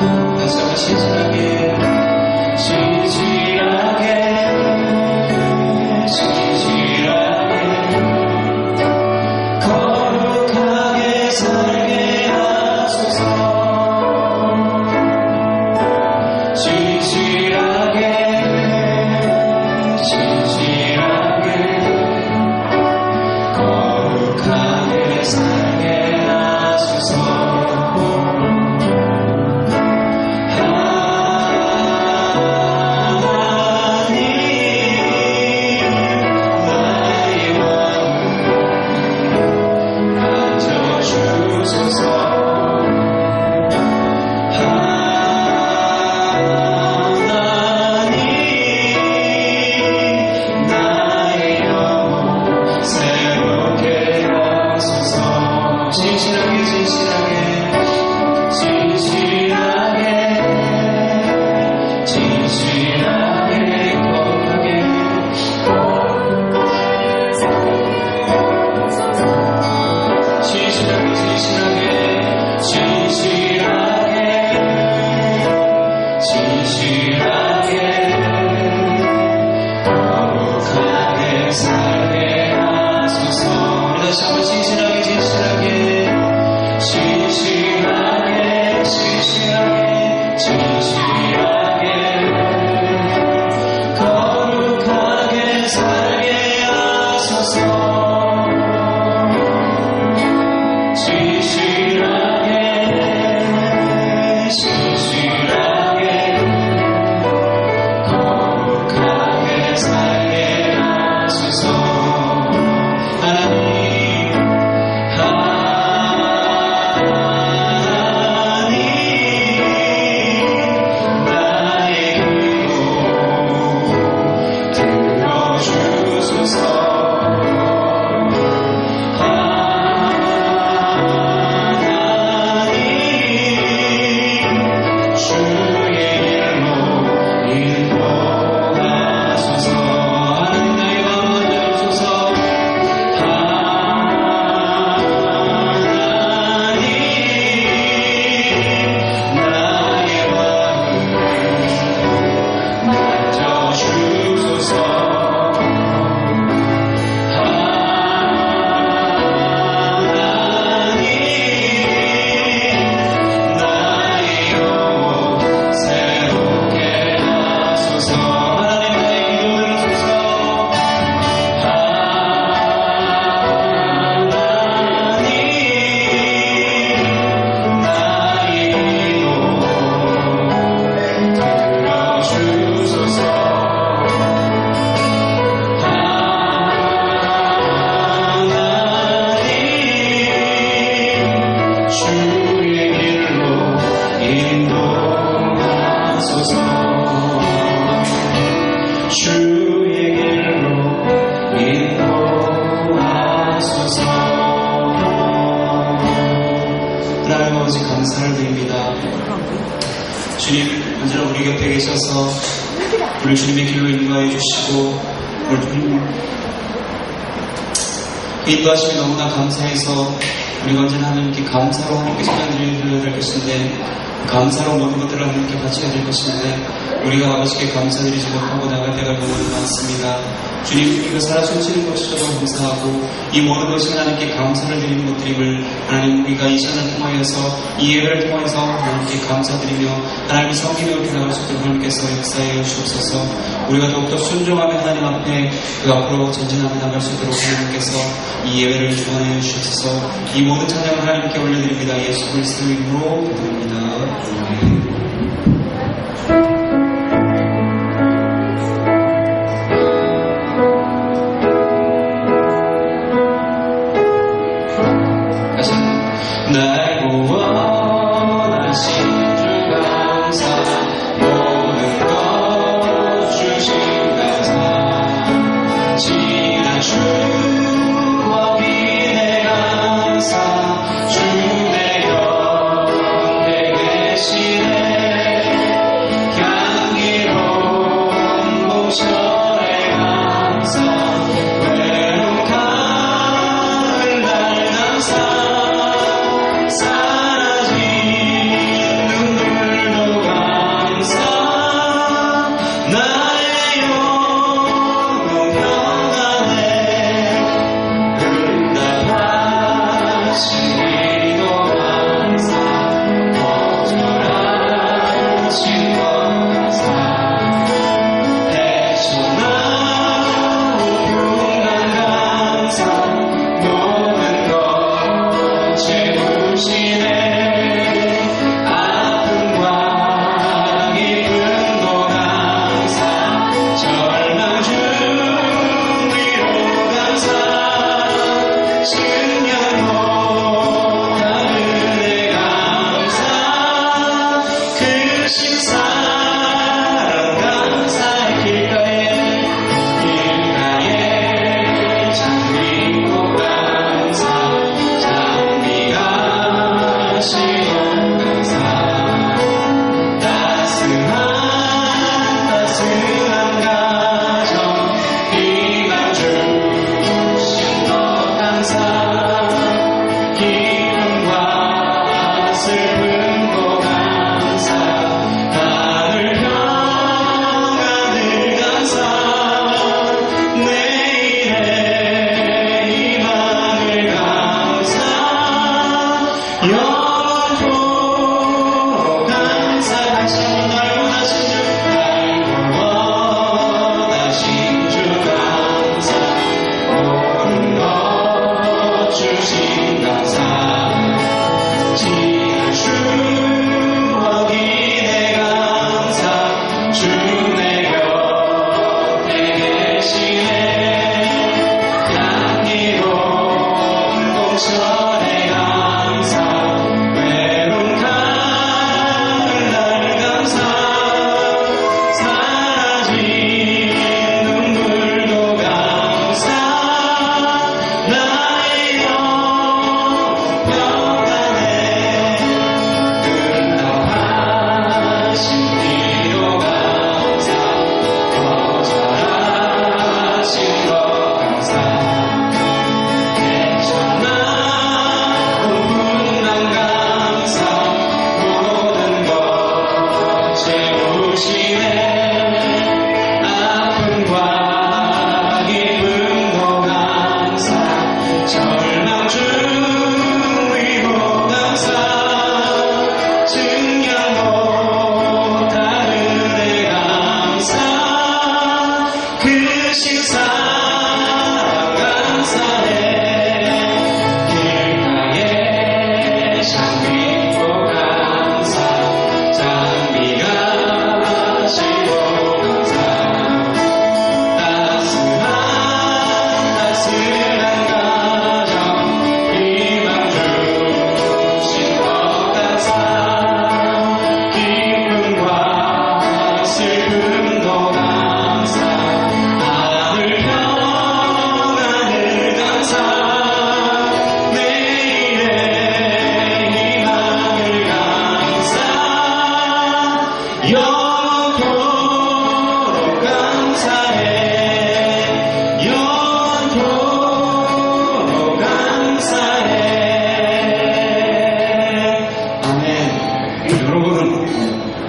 但是我们心里面。 인도하심이 너무나 감사해서 우리가 언제나 하나님께 감사로 하나님께 찬양드려야 될 것인데 감사로 모든 것들을 하나님께 바쳐야 될 것인데 우리가 아버지께 감사드리지 못하고 나갈 때가 너무 많습니다. 주님 이거 살아 숨쉬는 것이 정말 감사하고 이 모든 것이 하나님께 감사를 드리는 것들임을 하나님 우리가 이 시간을 통하여서 이 예배를 통해서 하나님께 감사드리며 성기를 이렇게 나갈 수 있도록 하나님께서 역사해 주옵소서. 우리가 더욱더 순종하며 하나님 앞에 그 앞으로 전진하며 나갈 수 있도록 하나님께서 이 예배를 주관하여 주옵소서. 이 모든 찬양을 하나님께 올려드립니다. 예수 그리스도 이름으로 기도드립니다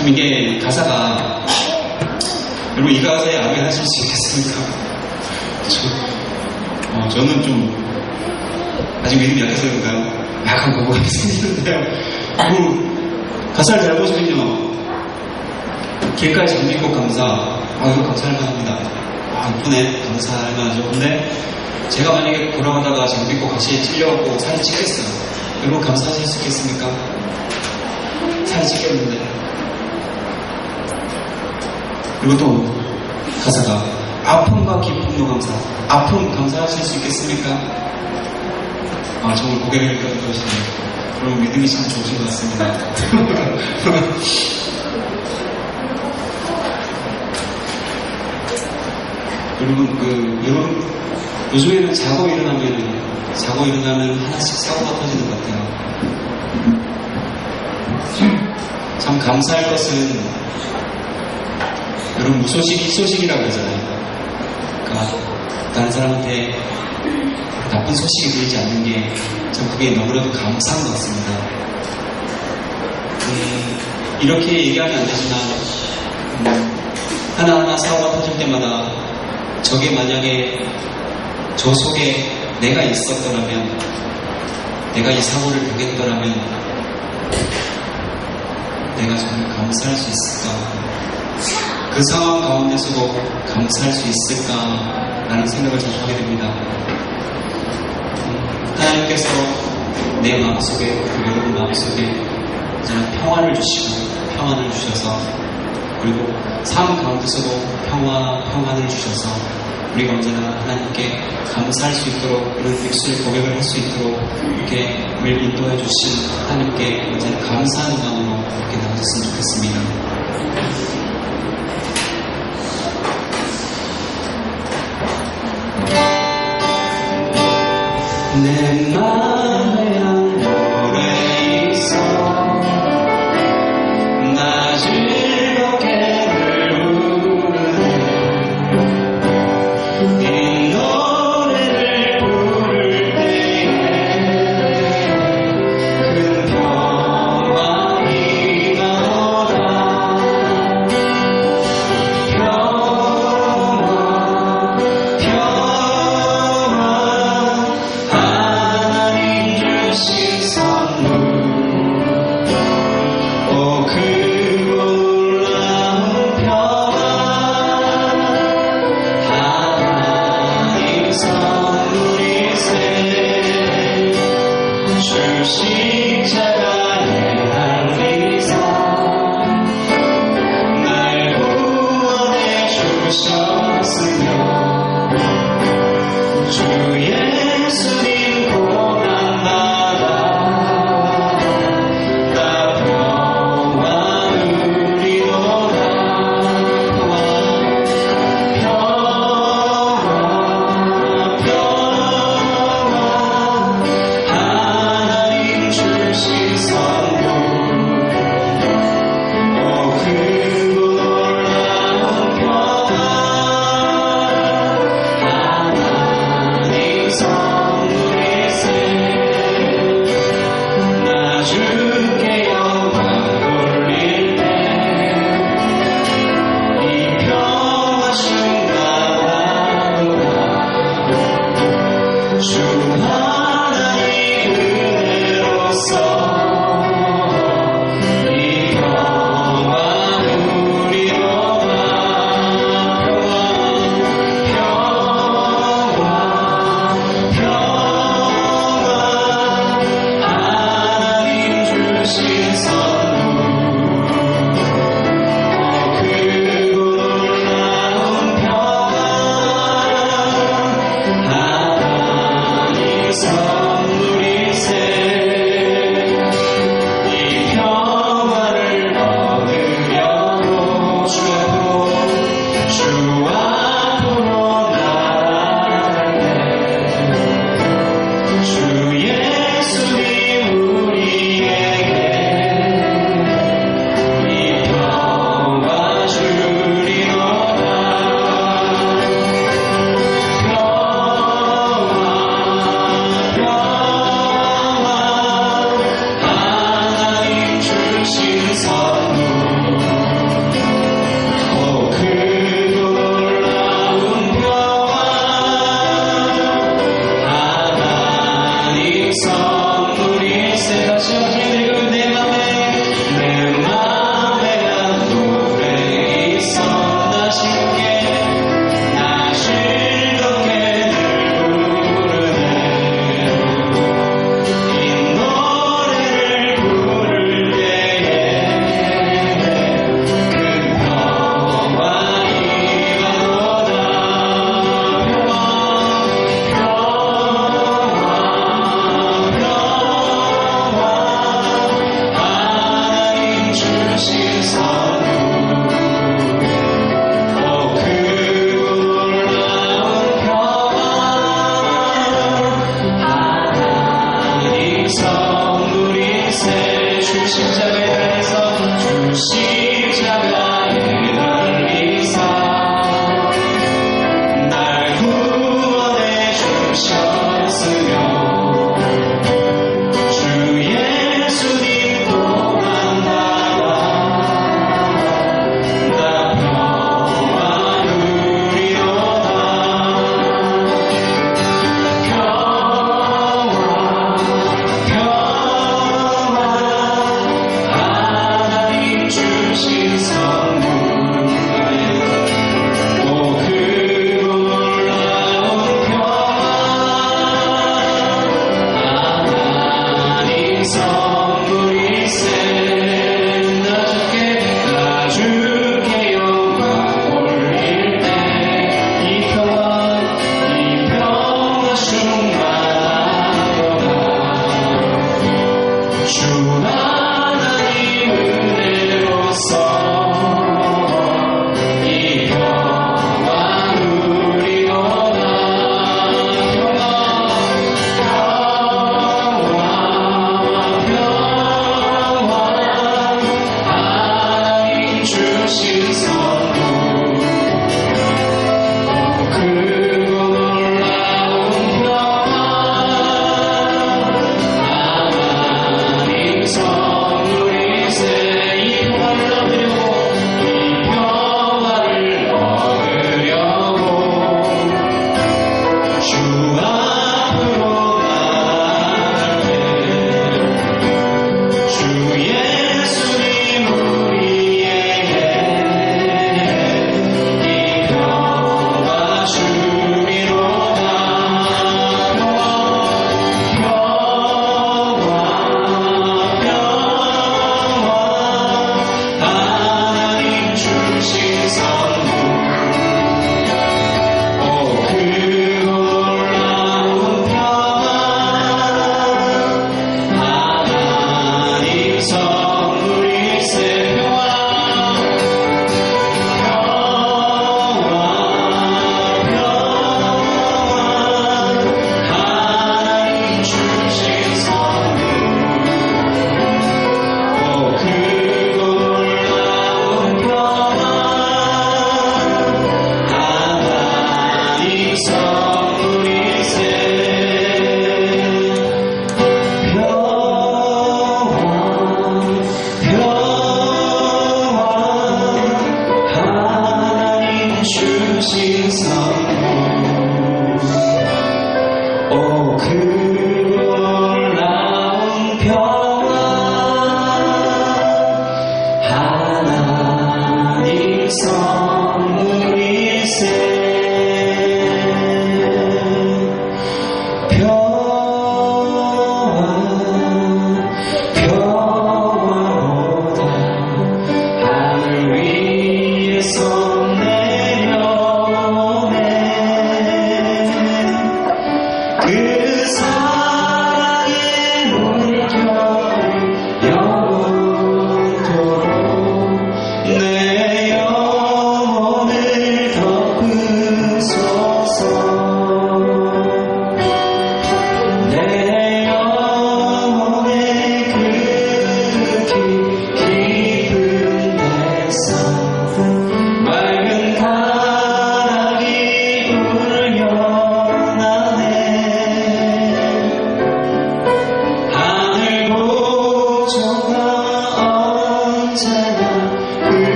그럼 이게 가사가 여러분 이 가사에 아멘 하실 수 있겠습니까? 그쵸? 어, 저는 좀 아직 믿음이 약해서 그런가 약간 거부감이 생기는데요. 그 가사를 잘 보시면요. 길가에 장미꽃 감사. 아, 이거 감사할 만합니다. 아, 이쁘네. 감사할 만하죠. 근데 제가 만약에 돌아가다가 장미꽃 같이 찔려갖고 사진 찍겠어요. 여러분 감사하실 수 있겠습니까? 사진 찍겠는데. 그리고 또 가사가 아픔과 기쁨도 감사. 아픔 감사하실 수 있겠습니까? 아, 정말 고개를 끄덕끄시네요. 그럼 믿음이 참 좋으신 것 같습니다. 여러분, 그, 여러분, 요즘에는 자고 일어나면, 자고 일어나면 하나씩 사고가 터지는 것 같아요. 참 감사할 것은, 여러분, 무소식이 소식이라고 그러잖아요. 그러니까, 다른 사람한테 나쁜 소식이 들리지 않는 게, 전 그게 너무나도 감사한 것 같습니다. 음, 이렇게 얘기하면 안 되지만, 음, 하나하나 사고가 터질 때마다 저게 만약에 저 속에 내가 있었더라면, 내가 이 사고를 겪겠더라면, 내가 정말 감사할 수 있을까? 그 상황 가운데서도 감사할 수 있을까라는 생각을 자주 하게 됩니다. 음, 하나님께서 내 마음속에, 그리고 여러분 마음속에 이제는 평안을 주시고, 평안을 주셔서, 그리고 삶 가운데서도 평화, 평안을 주셔서, 우리가 언제나 하나님께 감사할 수 있도록 이런 입술 고백을 할 수 있도록 이렇게 우리를 인도해 주신 하나님께 언제나 감사하는 마음으로 이렇게 나아졌으면 좋겠습니다. 내 마음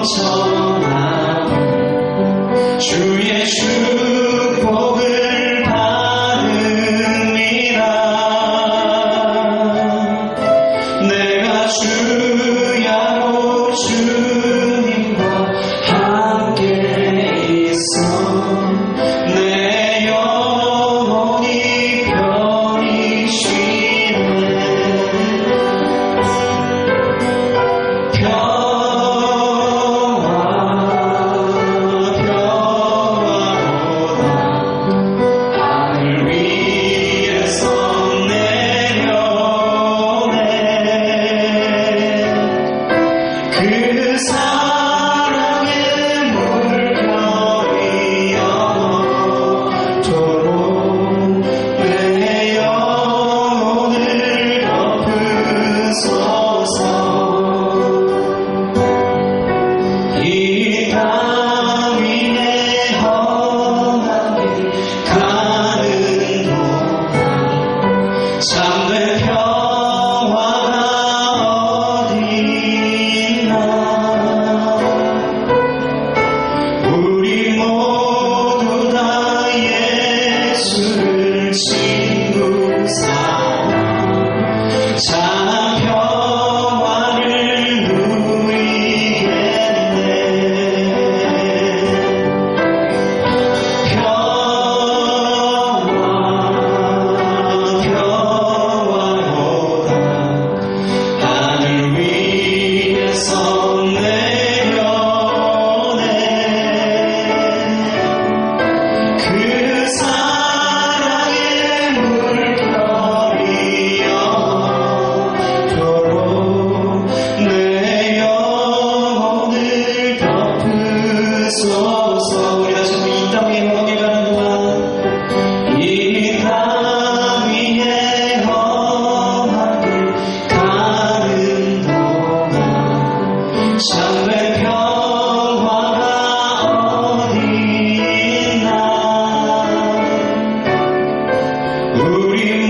Once 우리